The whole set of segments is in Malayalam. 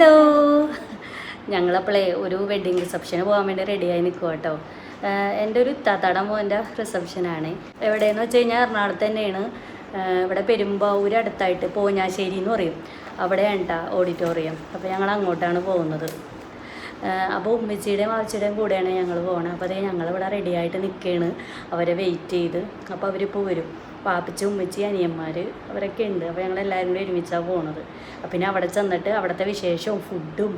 ഹലോ. ഞങ്ങളപ്പോളേ ഒരു വെഡ്ഡിങ് റിസപ്ഷന് പോകാൻ വേണ്ടി റെഡിയായി നിൽക്കുക കേട്ടോ. എന്റെ ഒരു ഇത്താത്താട മോന്റെ റിസപ്ഷനാണ് എവിടെയെന്ന് വെച്ച് കഴിഞ്ഞാൽ എറണാകുളത്ത് തന്നെയാണ്. ഇവിടെ പെരുമ്പാവൂർ അടുത്തായിട്ട് പോഞ്ഞാശ്ശേരി എന്ന് പറയും. അവിടെയാണ് കേട്ടോ ഓഡിറ്റോറിയം അപ്പോൾ ഞങ്ങൾ അങ്ങോട്ടാണ് പോകുന്നത്. അപ്പോൾ ഉമ്മച്ചിയുടെയും വാച്ചിയുടെയും കൂടെയാണ് ഞങ്ങൾ പോകുന്നത് അപ്പോൾ അതേ ഞങ്ങളിവിടെ റെഡി ആയിട്ട് നിൽക്കുകയാണ് അവരെ വെയിറ്റ് ചെയ്ത്. അപ്പോൾ അവരിപ്പോൾ വരും. പാപ്പിച്ച ഉമ്മച്ചി അനിയന്മാർ അവരൊക്കെ ഉണ്ട്. അപ്പോൾ ഞങ്ങൾ എല്ലാവരും കൂടി ഒരുമിച്ചാണ് പോകുന്നത് അപ്പോൾ പിന്നെ അവിടെ ചെന്നിട്ട് അവിടുത്തെ വിശേഷവും ഫുഡും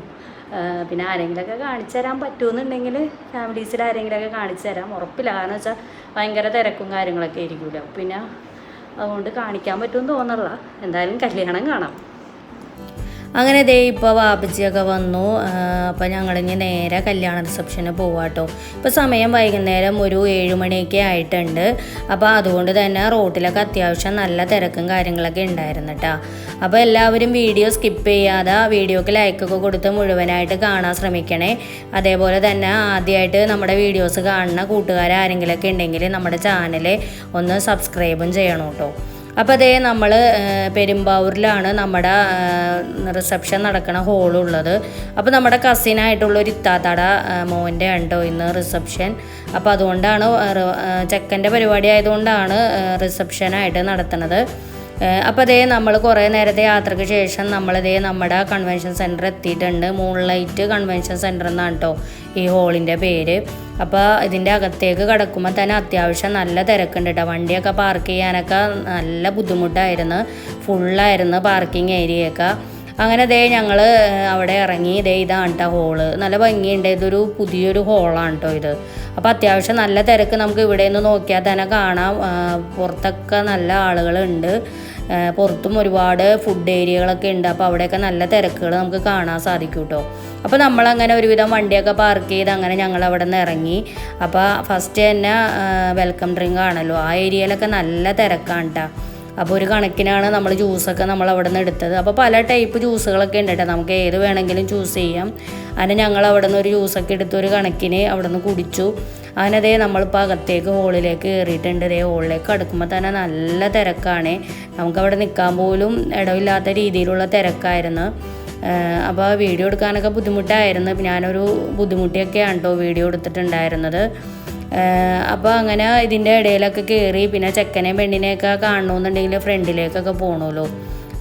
പിന്നെ ആരെങ്കിലുമൊക്കെ കാണിച്ചു തരാൻ പറ്റുമെന്നുണ്ടെങ്കിൽ ഫാമിലീസിൽ ആരെങ്കിലുമൊക്കെ കാണിച്ചു തരാം. ഉറപ്പില്ല കാരണം വെച്ചാൽ ഭയങ്കര തിരക്കും കാര്യങ്ങളൊക്കെ ആയിരിക്കുമല്ലോ പിന്നെ അതുകൊണ്ട് കാണിക്കാൻ പറ്റുമെന്ന് തോന്നണില്ല. എന്തായാലും കല്യാണം കാണാം. അങ്ങനെ ദേ ഇപ്പോൾ വാപ്പച്ചിയൊക്കെ വന്നു. അപ്പോൾ ഞങ്ങളിനി നേരെ കല്യാണ റിസപ്ഷന് പോവാട്ടോ. ഇപ്പോൾ സമയം വൈകുന്നേരം ഒരു ഏഴ് മണിയൊക്കെ ആയിട്ടുണ്ട്. അപ്പോൾ അതുകൊണ്ട് തന്നെ റോട്ടിലൊക്കെ അത്യാവശ്യം നല്ല തിരക്കും കാര്യങ്ങളൊക്കെ ഉണ്ടായിരുന്നു കേട്ടോ അപ്പോൾ എല്ലാവരും വീഡിയോ സ്കിപ്പ് ചെയ്യാതെ വീഡിയോക്ക് ലൈക്കൊക്കെ കൊടുത്ത് മുഴുവനായിട്ട് കാണാൻ ശ്രമിക്കണേ. അതേപോലെ തന്നെ ആദ്യമായിട്ട് നമ്മുടെ വീഡിയോസ് കാണുന്ന കൂട്ടുകാരാരെങ്കിലൊക്കെ ഉണ്ടെങ്കിൽ നമ്മുടെ ചാനൽ ഒന്ന് സബ്സ്ക്രൈബും ചെയ്യണം കേട്ടോ അപ്പോൾ അതേ നമ്മൾ പെരുമ്പാവൂരിലാണ് നമ്മുടെ റിസപ്ഷൻ നടക്കുന്ന ഹോളുള്ളത് അപ്പോൾ നമ്മുടെ കസിനായിട്ടുള്ള ഒരു ഇത്താത്തട മോന്റെ ഉണ്ടോ ഇന്ന് റിസപ്ഷൻ അപ്പോൾ അതുകൊണ്ടാണ് ചെക്കന്റെ പരിപാടി ആയതുകൊണ്ടാണ് റിസപ്ഷനായിട്ട് നടത്തുന്നത് അപ്പോൾ അതേ നമ്മൾ കുറേ നേരത്തെ യാത്രയ്ക്ക് ശേഷം നമ്മളിതേ നമ്മുടെ കൺവെൻഷൻ സെന്റർ എത്തിയിട്ടുണ്ട്. മൂൺ ലൈറ്റ് കൺവെൻഷൻ സെന്റർ എന്നാണ് കേട്ടോ ഈ ഹോളിന്റെ പേര്. അപ്പോൾ ഇതിന്റെ അകത്തേക്ക് കിടക്കുമ്പോൾ തന്നെ അത്യാവശ്യം നല്ല തിരക്കുണ്ട് കേട്ടോ വണ്ടിയൊക്കെ പാർക്ക് ചെയ്യാനൊക്കെ നല്ല ബുദ്ധിമുട്ടായിരുന്നു. ഫുള്ളായിരുന്നു പാർക്കിംഗ് ഏരിയയൊക്കെ അങ്ങനെ ദേ ഞങ്ങൾ അവിടെ ഇറങ്ങി ദേ ഇതാണ് കേട്ടോ ഹോൾ നല്ല ഭംഗിയുണ്ട്. ഇതൊരു പുതിയൊരു ഹോളാണ് കേട്ടോ ഇത്. അപ്പോൾ അത്യാവശ്യം നല്ല തിരക്ക് നമുക്ക് ഇവിടെ നിന്ന് നോക്കിയാൽ തന്നെ കാണാം. പുറത്തൊക്കെ നല്ല ആളുകളുണ്ട്. പുറത്തും ഒരുപാട് ഫുഡ് ഏരിയകളൊക്കെ ഉണ്ട്. അപ്പോൾ അവിടെയൊക്കെ നല്ല തിരക്കുകൾ നമുക്ക് കാണാൻ സാധിക്കും കേട്ടോ അപ്പോൾ നമ്മളങ്ങനെ ഒരുവിധം വണ്ടിയൊക്കെ പാർക്ക് ചെയ്ത് അങ്ങനെ ഞങ്ങൾ അവിടെ നിന്ന് ഇറങ്ങി. അപ്പോൾ ഫസ്റ്റ് തന്നെ വെൽക്കം ഡ്രിങ്ക് ആണല്ലോ. ആ ഏരിയയിലൊക്കെ നല്ല തിരക്കാണ് കേട്ടോ അപ്പോൾ ഒരു കണക്കിനാണ് നമ്മൾ ജ്യൂസൊക്കെ നമ്മൾ അവിടെ നിന്ന് എടുത്തത്. അപ്പോൾ പല ടൈപ്പ് ജ്യൂസുകളൊക്കെ ഉണ്ട് കേട്ടോ നമുക്ക് ഏത് വേണമെങ്കിലും ചൂസ് ചെയ്യാം. അങ്ങനെ ഞങ്ങൾ അവിടെ നിന്ന് ഒരു ജ്യൂസൊക്കെ എടുത്ത് ഒരു കണക്കിന് അവിടെ നിന്ന് കുടിച്ചു. അങ്ങനെ അതേ നമ്മളിപ്പോൾ അകത്തേക്ക് ഹോളിലേക്ക് കയറിയിട്ടുണ്ട് അതേ ഹോളിലേക്ക് അടുക്കുമ്പോൾ തന്നെ നല്ല തിരക്കാണ്. നമുക്കവിടെ നിൽക്കാൻ പോലും ഇടവില്ലാത്ത രീതിയിലുള്ള തിരക്കായിരുന്നു. അപ്പോൾ വീഡിയോ എടുക്കാനൊക്കെ ബുദ്ധിമുട്ടായിരുന്നു. ഞാനൊരു ബുദ്ധിമുട്ടിയൊക്കെയാണ് കേട്ടോ വീഡിയോ എടുത്തിട്ടുണ്ടായിരുന്നത്. അപ്പോൾ അങ്ങനെ ഇതിന്റെ ഇടയിലൊക്കെ കയറി പിന്നെ ചെക്കനെയും പെണ്ണിനെയൊക്കെ കാണണമെന്നുണ്ടെങ്കിൽ ഫ്രണ്ടിലേക്കൊക്കെ പോകണമല്ലോ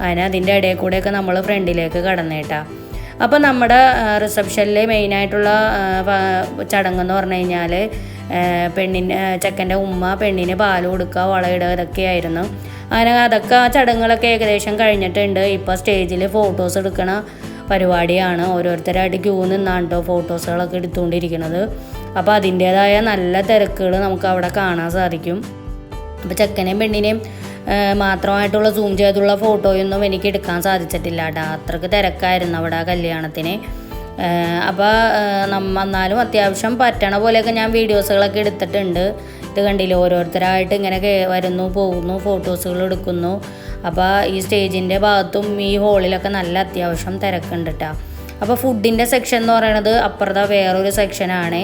അതിനെ അതിന്റെ ഇടയിൽ കൂടെയൊക്കെ നമ്മൾ ഫ്രണ്ടിലേക്ക് കടന്നേട്ടാ. അപ്പോൾ നമ്മുടെ റിസപ്ഷനിലെ മെയിനായിട്ടുള്ള ചടങ്ങെന്ന് പറഞ്ഞു കഴിഞ്ഞാൽ പെണ്ണിന് ചെക്കന്റെ ഉമ്മ പെണ്ണിന് പാൽ കൊടുക്കുക വളയിടുക ഇതൊക്കെയായിരുന്നു. അങ്ങനെ അതൊക്കെ ആ ചടങ്ങുകളൊക്കെ ഏകദേശം കഴിഞ്ഞിട്ടുണ്ട്. ഇപ്പോൾ സ്റ്റേജിൽ ഫോട്ടോസ് എടുക്കണ പരിപാടിയാണ്. ഓരോരുത്തരായിട്ട് ക്യൂ നിന്നാണ്ടോ ഫോട്ടോസുകളൊക്കെ എടുത്തുകൊണ്ടിരിക്കുന്നത്. അപ്പോൾ അതിന്റേതായ നല്ല തിരക്കുകൾ നമുക്ക് അവിടെ കാണാൻ സാധിക്കും. അപ്പോൾ ചെക്കനെയും പെണ്ണിനെയും മാത്രമായിട്ടുള്ള സൂം ചെയ്തുള്ള ഫോട്ടോയൊന്നും എനിക്ക് എടുക്കാൻ സാധിച്ചിട്ടില്ല കേട്ടോ അത്രയ്ക്ക് തിരക്കായിരുന്നു അവിടെ ആ കല്യാണത്തിന്. അപ്പോൾ നമ്മ എന്നാലും അത്യാവശ്യം പറ്റണ പോലെയൊക്കെ ഞാൻ വീഡിയോസുകളൊക്കെ എടുത്തിട്ടുണ്ട്. ഇത് കണ്ടില്ല ഓരോരുത്തരായിട്ട് ഇങ്ങനെ വരുന്നു പോകുന്നു ഫോട്ടോസുകൾ എടുക്കുന്നു. അപ്പോൾ ഈ സ്റ്റേജിന്റെ ഭാഗത്തും ഈ ഹോളിലൊക്കെ നല്ല അത്യാവശ്യം തിരക്കുണ്ട് കേട്ടോ അപ്പോൾ ഫുഡിന്റെ സെക്ഷൻ എന്ന് പറയുന്നത് അപ്പുറത്തെ വേറൊരു സെക്ഷനാണ്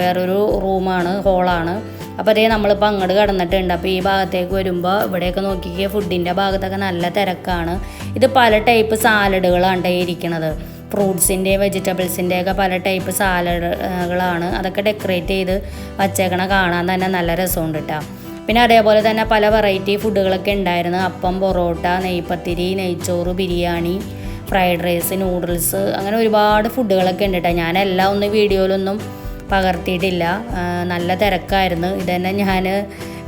വേറൊരു റൂമാണ് ഹോളാണ് അപ്പോൾ അതേ നമ്മളിപ്പോൾ അങ്ങോട്ട് കടന്നിട്ടുണ്ട്. അപ്പോൾ ഈ ഭാഗത്തേക്ക് വരുമ്പോൾ ഇവിടെയൊക്കെ നോക്കിക്കുക ഫുഡിന്റെ ഭാഗത്തൊക്കെ നല്ല തിരക്കാണ്. ഇത് പല ടൈപ്പ് സാലഡുകളാണ് ഇരിക്കുന്നത് ഫ്രൂട്ട്സിന്റെ വെജിറ്റബിൾസിന്റെ ഒക്കെ പല ടൈപ്പ് സാലഡുകളാണ്. അതൊക്കെ ഡെക്കറേറ്റ് ചെയ്ത് വച്ചേക്കണ കാണാൻ തന്നെ നല്ല രസമുണ്ട് കേട്ടോ പിന്നെ അതേപോലെ തന്നെ പല വെറൈറ്റി ഫുഡുകളൊക്കെ ഉണ്ടായിരുന്നു. അപ്പം പൊറോട്ട നെയ്പത്തിരി നെയ്ച്ചോറ് ബിരിയാണി ഫ്രൈഡ് റൈസ് നൂഡിൽസ് അങ്ങനെ ഒരുപാട് ഫുഡുകളൊക്കെ ഉണ്ട് കേട്ടോ ഞാനെല്ലാം ഒന്ന് വീഡിയോയിലൊന്നും പകർത്തിയിട്ടില്ല. നല്ല തിരക്കായിരുന്നു. ഇതന്നെ ഞാൻ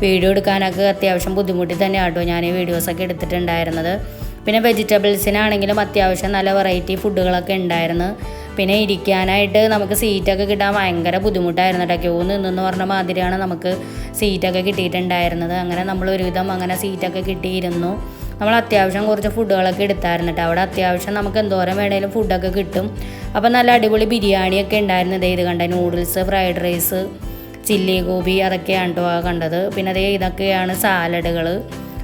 വീഡിയോ എടുക്കാനൊക്കെ അത്യാവശ്യം ബുദ്ധിമുട്ടി തന്നെ ആട്ടോ ഞാൻ ഈ വീഡിയോസൊക്കെ എടുത്തിട്ടുണ്ടായിരുന്നത്. പിന്നെ വെജിറ്റബിൾസിനാണെങ്കിലും അത്യാവശ്യം നല്ല വെറൈറ്റി ഫുഡുകളൊക്കെ ഉണ്ടായിരുന്നു. പിന്നെ ഇരിക്കാനായിട്ട് നമുക്ക് സീറ്റൊക്കെ കിട്ടാൻ ഭയങ്കര ബുദ്ധിമുട്ടായിരുന്നു കേട്ടോ ക്യൂ നിന്നെന്ന് പറഞ്ഞ മാതിരിയാണ് നമുക്ക് സീറ്റൊക്കെ കിട്ടിയിട്ടുണ്ടായിരുന്നത്. അങ്ങനെ നമ്മൾ ഒരുവിധം അങ്ങനെ സീറ്റൊക്കെ കിട്ടിയിരുന്നു. നമ്മൾ അത്യാവശ്യം കുറച്ച് ഫുഡുകളൊക്കെ എടുത്തായിരുന്നു കേട്ടോ അവിടെ അത്യാവശ്യം നമുക്ക് എന്തോരം വേണേലും ഫുഡൊക്കെ കിട്ടും. അപ്പോൾ നല്ല അടിപൊളി ബിരിയാണിയൊക്കെ ഉണ്ടായിരുന്നു. ദേ ഇത് കണ്ട noodles fried rice chilli gobi അതൊക്കെയാണ് കേട്ടോ കണ്ടത്. പിന്നെ അതേ ഇതൊക്കെയാണ് സാലഡുകൾ.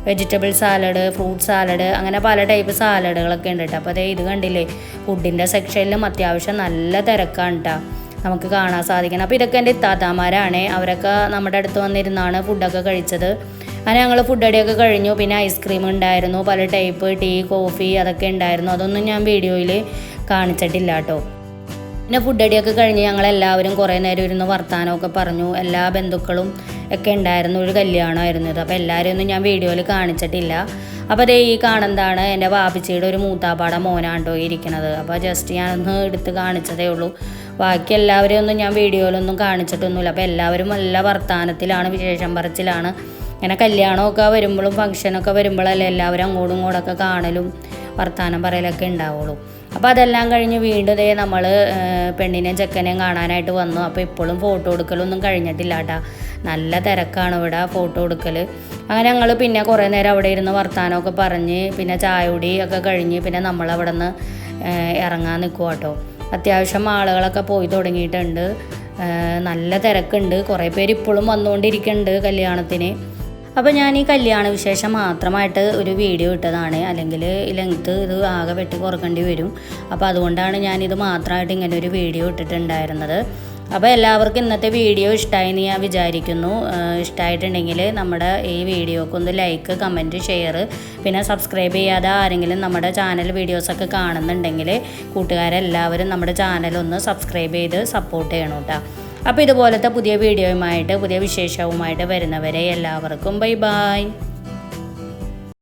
വെജിറ്റബിൾ സാലഡ് ഫ്രൂട്ട് സാലഡ് അങ്ങനെ പല ടൈപ്പ് സാലഡുകളൊക്കെ ഉണ്ട് കേട്ടോ അപ്പോൾ അതേ ഇത് കണ്ടില്ലേ ഫുഡിന്റെ സെക്ഷനിലും അത്യാവശ്യം നല്ല തിരക്കാണ് കേട്ടോ നമുക്ക് കാണാൻ സാധിക്കണം. അപ്പോൾ ഇതൊക്കെ എന്റെ ഇത്താത്താമാരാണ് അവരൊക്കെ നമ്മുടെ അടുത്ത് വന്നിരുന്നാണ് ഫുഡൊക്കെ കഴിച്ചത്. അങ്ങനെ ഞങ്ങൾ ഫുഡ് അടിയൊക്കെ കഴിഞ്ഞു. പിന്നെ ഐസ്ക്രീം ഉണ്ടായിരുന്നു. പല ടൈപ്പ് ടീ കോഫി അതൊക്കെ ഉണ്ടായിരുന്നു. അതൊന്നും ഞാൻ വീഡിയോയിൽ കാണിച്ചിട്ടില്ല കേട്ടോ പിന്നെ ഫുഡ് അടിയൊക്കെ കഴിഞ്ഞ് ഞങ്ങളെല്ലാവരും കുറേ നേരം ഇരുന്ന് വർത്തമാനമൊക്കെ പറഞ്ഞു. എല്ലാ ബന്ധുക്കളും ഒക്കെ ഉണ്ടായിരുന്നു ഒരു കല്യാണമായിരുന്നു ഇത്. അപ്പോൾ എല്ലാവരും ഒന്നും ഞാൻ വീഡിയോയിൽ കാണിച്ചിട്ടില്ല. അപ്പോൾ അതേ ഈ കാണുന്നതാണ് എന്റെ വാപ്പിച്ചിയുടെ ഒരു മൂത്താപ്പാട മോനാണ്ടോ ഇരിക്കുന്നത്. അപ്പോൾ ജസ്റ്റ് ഞാനൊന്ന് എടുത്ത് കാണിച്ചതേ ഉള്ളൂ. ബാക്കി എല്ലാവരെയും ഒന്നും ഞാൻ വീഡിയോയിലൊന്നും കാണിച്ചിട്ടൊന്നുമില്ല. അപ്പോൾ എല്ലാവരും നല്ല വർത്തമാനത്തിലാണ് വിശേഷം പറച്ചിലാണ്. ഇങ്ങനെ കല്യാണമൊക്കെ വരുമ്പോഴും ഫംഗ്ഷനൊക്കെ വരുമ്പോഴല്ലേ എല്ലാവരും അങ്ങോട്ടും ഇങ്ങോട്ടൊക്കെ കാണലും വർത്തമാനം പറയലൊക്കെ ഉണ്ടാവുള്ളൂ. അപ്പോൾ അതെല്ലാം കഴിഞ്ഞ് വീണ്ടും ഇതേ നമ്മൾ പെണ്ണിനെയും ചെക്കനെയും കാണാനായിട്ട് വന്നു. അപ്പോൾ ഇപ്പോഴും ഫോട്ടോ എടുക്കലൊന്നും കഴിഞ്ഞിട്ടില്ല കേട്ടോ നല്ല തിരക്കാണ് ഇവിടെ ഫോട്ടോ എടുക്കൽ അങ്ങനെ ഞങ്ങൾ പിന്നെ കുറേ നേരം അവിടെ ഇരുന്ന് വർത്താനമൊക്കെ പറഞ്ഞ് പിന്നെ ചായ ഒക്കെ കഴിഞ്ഞ് പിന്നെ നമ്മളവിടെ നിന്ന് ഇറങ്ങാൻ നിൽക്കുക കേട്ടോ അത്യാവശ്യം ആളുകളൊക്കെ പോയി തുടങ്ങിയിട്ടുണ്ട്. നല്ല തിരക്കുണ്ട്. കുറേ പേര് ഇപ്പോഴും വന്നുകൊണ്ടിരിക്കുന്നുണ്ട് കല്യാണത്തിന്. അപ്പോൾ ഞാൻ ഈ കല്യാണ വിശേഷം മാത്രമായിട്ട് ഒരു വീഡിയോ ഇട്ടതാണ്. അല്ലെങ്കിൽ ലെങ്ത്ത് ഇത് ആകെ വെട്ടി കുറക്കേണ്ടി വരും. അപ്പോൾ അതുകൊണ്ടാണ് ഞാൻ ഇത് മാത്രമായിട്ട് ഇങ്ങനെ ഒരു വീഡിയോ ഇട്ടിട്ടുണ്ടായിരുന്നത്. അപ്പോൾ എല്ലാവർക്കും ഇന്നത്തെ വീഡിയോ ഇഷ്ടമായി എന്ന് ഞാൻ വിചാരിക്കുന്നു. ഇഷ്ടമായിട്ടുണ്ടെങ്കിൽ നമ്മുടെ ഈ വീഡിയോക്ക് ഒന്ന് ലൈക്ക് കമന്റ് ഷെയർ പിന്നെ സബ്സ്ക്രൈബ് ചെയ്യാതെ ആരെങ്കിലും നമ്മുടെ ചാനൽ വീഡിയോസൊക്കെ കാണുന്നുണ്ടെങ്കിൽ കൂട്ടുകാരെല്ലാവരും നമ്മുടെ ചാനൽ ഒന്ന് സബ്സ്ക്രൈബ് ചെയ്ത് സപ്പോർട്ട് ചെയ്യണം കേട്ടോ അപ്പോൾ ഇതുപോലത്തെ പുതിയ വീഡിയോയുമായിട്ട് പുതിയ വിശേഷവുമായിട്ട് വരുന്നവരെ എല്ലാവർക്കും ബൈ ബായ്